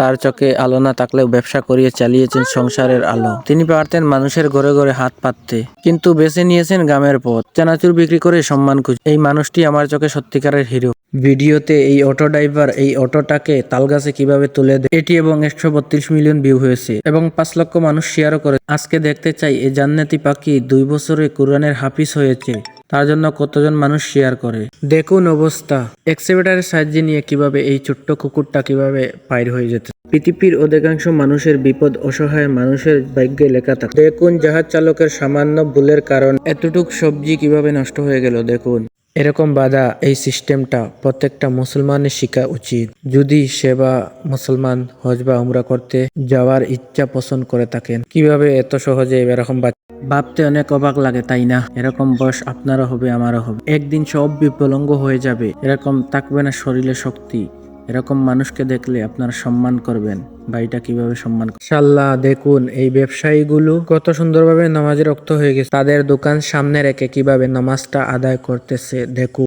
তার চোখে আলো না থাকলেও ব্যবসা করিয়ে চালিয়েছেন সংসারের আলো। তিনি পারতেন মানুষের ঘরে ঘরে হাত পাততে, কিন্তু বেছে নিয়েছেন গ্রামের পথ। চানাচুর বিক্রি করে সম্মান খুঁজে। এই মানুষটি আমার চোখে সত্যিকারের হিরো। ভিডিওতে এই অটো ড্রাইভার এই অটোটাকে তালগাছে কীভাবে তুলে দেয়, এটি এবং একশো বত্রিশ মিলিয়ন ভিউ হয়েছে এবং পাঁচ লক্ষ মানুষ শেয়ারও করে। আজকে দেখতে চাই এই জান্নাতি পাখি দুই বছরে কোরআনের হাফিজ হয়েছে। তার জন্য কতজন মানুষ শেয়ার করে? দেখুন অবস্থা। এক্সিভেটারের সাহায্যে নিয়ে কীভাবে এই ছোট্ট কুকুরটা কীভাবে পাইর হয়ে যেতে পৃথিবীর অধিকাংশ মানুষের বিপদ অসহায় মানুষের ভাগ্যে লেখা থাকে। দেখুন, জাহাজ চালকের সামান্য ভুলের কারণ। এতটুক সবজি কীভাবে নষ্ট হয়ে গেল, দেখুন। এরকম বাধা এই সিস্টেমটা প্রত্যেকটা মুসলমানের শিখা উচিত। যদি সে বা মুসলমান হজ বা উমরা করতে যাওয়ার ইচ্ছা পোষণ করে থাকেন, কীভাবে এত সহজে এরকম ভাবতে অনেক অবাক লাগে, তাই না? এরকম বয়স আপনারও হবে, আমারও হবে। একদিন সব বিপলঙ্গ হয়ে যাবে। এরকম থাকবে না শরীরে শক্তি। এরকম মানুষকে দেখলে আপনারা সম্মান করবেন ভাইটা কীভাবে সম্মান সাল্লাহ দেখুন, এই ব্যবসায়ীগুলো কত সুন্দরভাবে নামাজের রক্ত হয়ে গেছে। তাদের দোকান সামনে রেখে কীভাবে নামাজটা আদায় করতেছে, দেখুন।